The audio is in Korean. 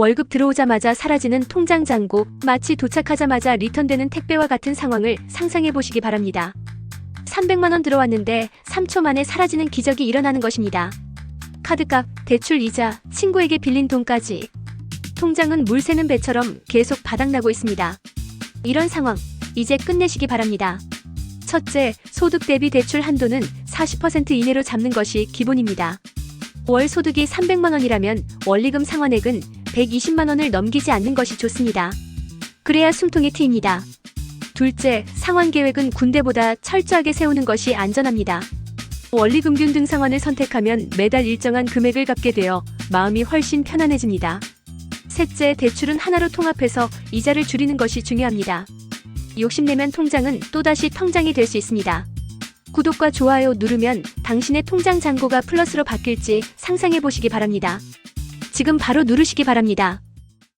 월급 들어오자마자 사라지는 통장 잔고, 마치 도착하자마자 리턴되는 택배와 같은 상황을 상상해 보시기 바랍니다. 300만원 들어왔는데 3초 만에 사라지는 기적이 일어나는 것입니다. 카드값, 대출 이자, 친구에게 빌린 돈까지. 통장은 물 새는 배처럼 계속 바닥나고 있습니다. 이런 상황, 이제 끝내시기 바랍니다. 첫째, 소득 대비 대출 한도는 40% 이내로 잡는 것이 기본입니다. 월 소득이 300만 원이라면 원리금 상환액은 120만 원을 넘기지 않는 것이 좋습니다. 그래야 숨통이 트입니다. 둘째, 상환 계획은 군대보다 철저하게 세우는 것이 안전합니다. 원리금 균 등 상환을 선택하면 매달 일정한 금액을 갚게 되어 마음이 훨씬 편안해집니다. 셋째, 대출은 하나로 통합해서 이자를 줄이는 것이 중요합니다. 욕심내면 통장은 또다시 텅장이 될 수 있습니다. 구독과 좋아요 누르면 당신의 통장 잔고가 플러스로 바뀔지 상상해 보시기 바랍니다. 지금 바로 누르시기 바랍니다.